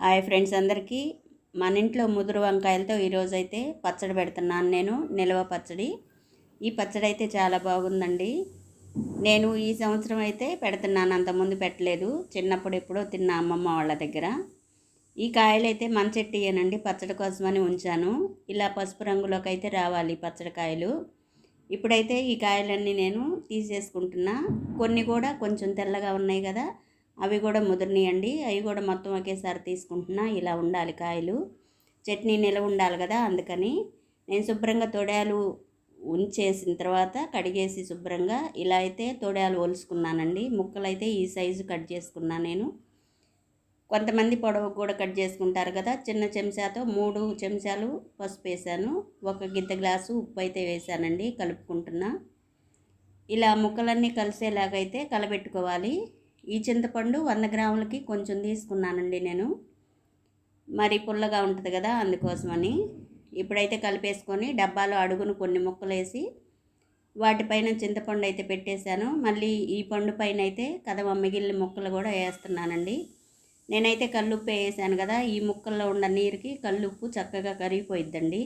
Hi friends అందరికీ. మన ఇంట్లో ముదురు వంకాయలతో ఈరోజు అయితే పచ్చడి పెడుతున్నాను నేను నిల్వ పచ్చడి. ఈ పచ్చడి అయితే చాలా బాగుందండి. నేను ఈ సంవత్సరం అయితే పెడుతున్నాను అంతకుముందు పెట్టలేదు. చిన్నప్పుడు ఎప్పుడో తిన్న అమ్మమ్మ వాళ్ళ దగ్గర. ఈ కాయలు అయితే మన పచ్చడి కోసమని ఉంచాను. ఇలా పసుపు రంగులోకి అయితే రావాలి పచ్చడి కాయలు. ఇప్పుడైతే ఈ కాయలన్నీ నేను తీసేసుకుంటున్నా. కొన్ని కూడా కొంచెం తెల్లగా ఉన్నాయి కదా అవి కూడా ముదిరినాయండి. అవి కూడా మొత్తం ఒకేసారి తీసుకుంటున్నా. ఇలా ఉండాలి కాయలు. చట్నీ నిలవ ఉండాలి కదా అందుకని. నేను శుభ్రంగా తొడాలు ఉంచేసిన తర్వాత కడిగేసి శుభ్రంగా ఇలా అయితే తొడాలు ఒలుసుకున్నానండి. ముక్కలు అయితే ఈ సైజు కట్ చేసుకున్నాను నేను. కొంతమంది పొడవు కూడా కట్ చేసుకుంటారు కదా. చిన్న చెంచాతో మూడు చెంచాలు పసుపు వేసాను. ఒక గిద్ద గ్లాసు ఉప్పు అయితే వేసానండి. కలుపుకుంటున్నా. ఇలా ముక్కలన్నీ కలిసేలాగైతే కలబెట్టుకోవాలి. ఈ చింతపండు వంద గ్రాములకి కొంచెం తీసుకున్నానండి నేను. మరి పుల్లగా ఉంటుంది కదా అందుకోసమని. ఇప్పుడైతే కలిపేసుకొని డబ్బాలో అడుగును కొన్ని ముక్కలు వేసి వాటిపైన చింతపండు అయితే పెట్టేశాను. మళ్ళీ ఈ పండు పైన అయితే కదవ మిగిలిన ముక్కలు కూడా వేస్తున్నానండి. నేనైతే కల్లుప్పు వేసాను కదా ఈ ముక్కల్లో ఉన్న నీరుకి కల్లుప్పు చక్కగా కరిగిపోయిద్దండి.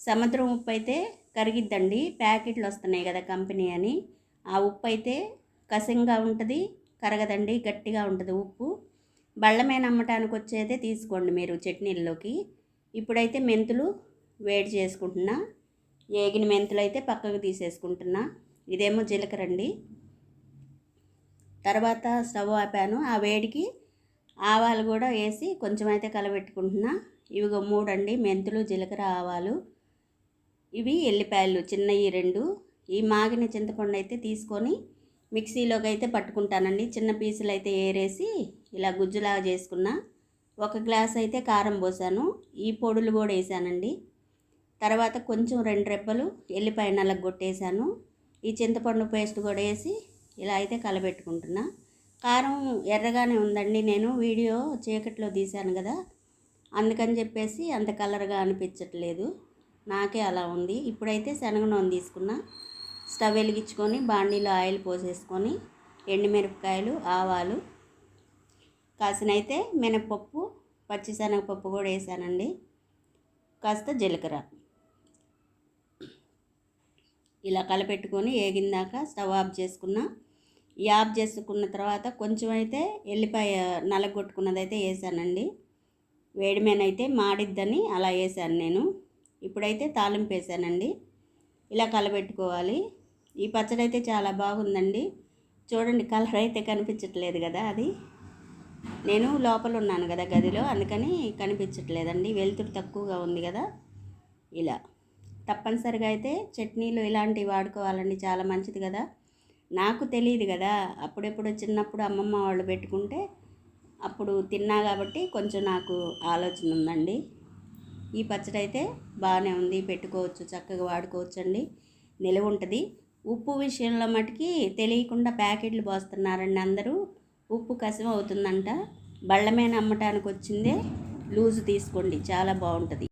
సముద్రం ఉప్పు అయితే కరిగిద్దండి. ప్యాకెట్లు వస్తున్నాయి కదా కంపెనీ అని. ఆ ఉప్పు అయితే కసింగా ఉంటుంది కరగదండి గట్టిగా ఉంటుంది ఉప్పు. బళ్ళమే నమ్మటానికి వచ్చేదే తీసుకోండి మీరు చట్నీల్లోకి. ఇప్పుడైతే మెంతులు వేడి చేసుకుంటున్నా. ఏగిన మెంతులు అయితే పక్కకు తీసేసుకుంటున్నా. ఇదేమో జీలకర్ర అండి తర్వాత స్టవ్ ఆపాను. ఆ వేడికి ఆవాలు కూడా వేసి కొంచెం అయితే కలబెట్టుకుంటున్నా. ఇవిగో మూడండి మెంతులు జీలకర్ర ఆవాలు. ఇవి ఎల్లిపాయలు చిన్నవి రెండు. ఈ మాగిన చింతపండు అయితే తీసుకొని మిక్సీలోకి అయితే పట్టుకుంటానండి. చిన్న పీసులు అయితే ఏరేసి ఇలా గుజ్జులాగా చేసుకున్న ఒక గ్లాస్ అయితే కారం పోసాను. ఈ పొడులు కూడా వేసానండి. తర్వాత కొంచెం రెండు రెబ్బలు ఎల్లిపాయ నల్లగ కొట్టేసాను ఈ చింతపండు పేస్ట్ కూడా వేసి ఇలా అయితే కలబెట్టుకుంటున్నా. కారం ఎర్రగానే ఉందండి. నేను వీడియో చీకట్లో తీశాను కదా. అందుకని చెప్పేసి అంత కలర్గా అనిపించట్లేదు. నాకే అలా ఉంది. ఇప్పుడైతే శనగ నూనె తీసుకున్నా. స్టవ్ వెలిగించుకొని బాండీలో ఆయిల్ పోసేసుకొని ఎండుమిరపకాయలు ఆవాలు కాసినైతే మినపప్పు పచ్చిశనగపప్పు కూడా వేసానండి. కాస్త జీలకర్ర. ఇలా కలపెట్టుకొని ఏగిందాక స్టవ్ ఆఫ్ చేసుకున్న ఈ ఆఫ్ చేసుకున్న తర్వాత కొంచెం అయితే ఎల్లిపాయ నలగొట్టుకున్నది అయితే వేసానండి వేడిమేనైతే మాడిద్దని అలా వేసాను నేను. ఇప్పుడైతే తాలింపు వేసానండి. ఇలా కలబెట్టుకోవాలి. ఈ పచ్చడి అయితే చాలా బాగుందండి. చూడండి కలర్ అయితే కనిపించట్లేదు కదా అది. నేను లోపల ఉన్నాను కదా గదిలో అందుకని కనిపించట్లేదండి. వెలుతురు తక్కువగా ఉంది కదా. ఇలా తప్పనిసరిగా అయితే చట్నీలు ఇలాంటివి వాడుకోవాలండి చాలా మంచిది కదా. నాకు తెలియదు కదా అప్పుడెప్పుడు చిన్నప్పుడు అమ్మమ్మ వాళ్ళు పెట్టుకుంటే అప్పుడు తిన్నా కాబట్టి కొంచెం నాకు ఆలోచన ఉందండి. ఈ పచ్చడి అయితే బాగానే ఉంది పెట్టుకోవచ్చు చక్కగా వాడుకోవచ్చు అండి నిలవ ఉంటుంది. ఉప్పు విషయంలో మటుకి తెలియకుండా ప్యాకెట్లు పోస్తున్నారండి అందరూ. ఉప్పు కసం అవుతుందంట బళ్ళ మీద అమ్మటానికి వచ్చిందే లూజు తీసుకోండి. చాలా బాగుంటుంది.